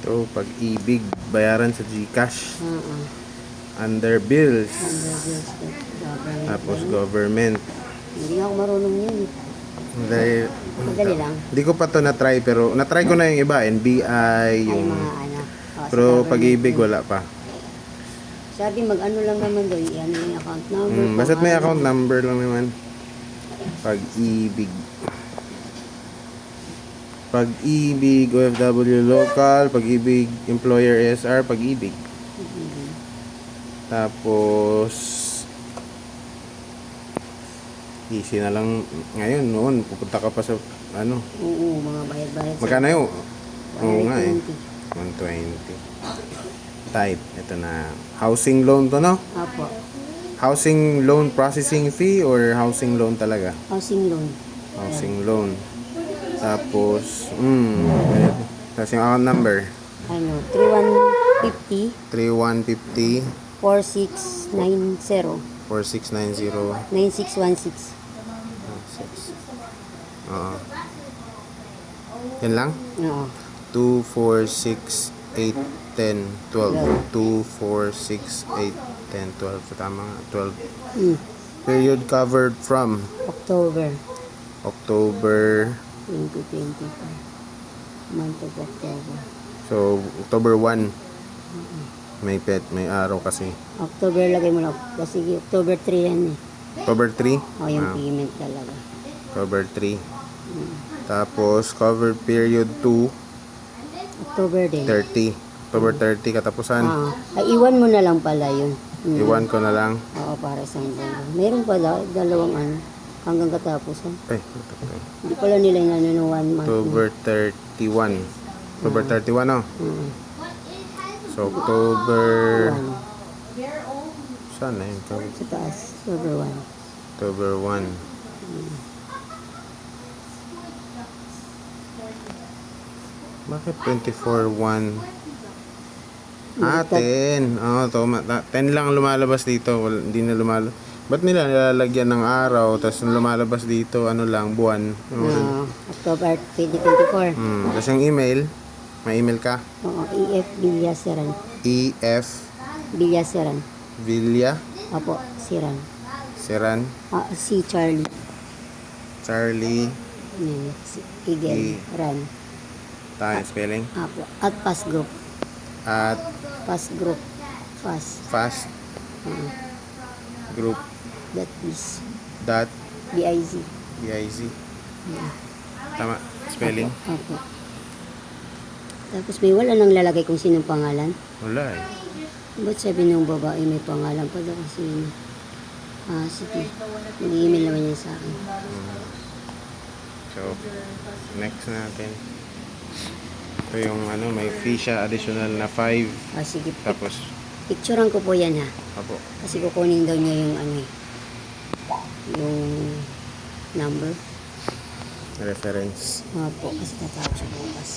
Ito, pag-ibig, bayaran sa GCash. Under bills. Under bills government. Tapos government. Hindi ako marunong yun. Dahil, Madali lang. Hindi ko pa to na-try pero na-try ko na yung iba, NBI, Ay, yung mga ano. oh, pero pag-ibig yun. wala pa. Sabi, mag-ano lang naman doon. Ano yung account number. Mm, basta't may ano. account number lang naman. Pag-ibig. Pag-ibig, OFW local, pag-ibig, employer ASR, pag-ibig. Tapos, easy na lang ngayon, noon, pupunta ka pa sa, ano, Oo, mga bayad-bayad. magkano yun? Oo nga eh. 120. 120. Type, ito na. Housing loan to, no? Apo. Housing loan processing fee or housing loan talaga? Housing loan. Housing loan. Tapos, hmm, ito. Tapos yung account number, Ano, 3150 3150 4690 4690 9616. Oo. Yan lang? Oo. 2, 4, 6, 8, 10, 12. 2, 4, 6, 8, 10, 12. So, tama nga, 12. Mm. Period covered from October October, 2025. Month of October. so October 1. May pet, may araw kasi. October lagay mo lang. Kasi October 3 yan eh. October 3? O yung Ah, payment talaga. October 3. Tapos, covered period 2, October din. 30. October 30 katapusan. Ah, ay, iwan mo na lang pala yun. Mm. Iwan ko na lang. Oo, para isang buwan. Meron pala, dalawang ano, hanggang katapusan. Eh, ito, ito. Hindi pala nila yung ano, no, one month. October 31. October 31, no? Mm. So, October... One. Saan na yun? October- Sa taas. October 1. October 1. Bakit 24-1? Ah, 10. Oo, to, 10 lang lumalabas dito. Hindi na lumalabas. Ba't nila nilalagyan ng araw, tapos lumalabas dito, ano lang, buwan? Ano rin? Ah, October 2024. Hmm. Tapos yung email, may email ka? Oo, EF Villaseran. EF Villaseran. Villa Apo, Siran. Seran Ah, si Charlie. Charlie Yan, si Igel. I- Ran. tayo spelling Apo. At Pass Group. at Pass Group. Pass. fast Uh, group that is dot B-I-Z. biz tama spelling Apo. Tapos may wala nang lalagay kung sinong pangalan. wala eh Ba't sabi ng babae may pangalan pa daw kasi yun. Ah, sige. Mag-email naman niya sa akin. so next natin ito yung ano may fee siya additional na 5 Ah, sige. tapos Picturean ko po yan ha. apo Kasi kukunin daw niya yung ano eh. Yung number. reference Opo, kasi tatawag siya bukas.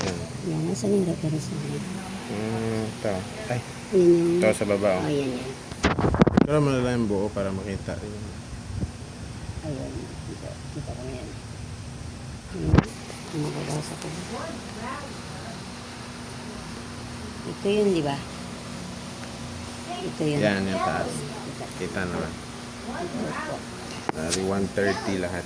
yan Yan, nasa yung reference na yan? mm, ito ay Yan yung... ito sa baba Oh, oh. yan yan. pero lang yung buo para makita rin Ayan, kita, kita ko yan. Hmm, Ang mababasa ko. Ito yun, di ba? Ito yun. yan yung taas Kita. naman. Bali 130 lahat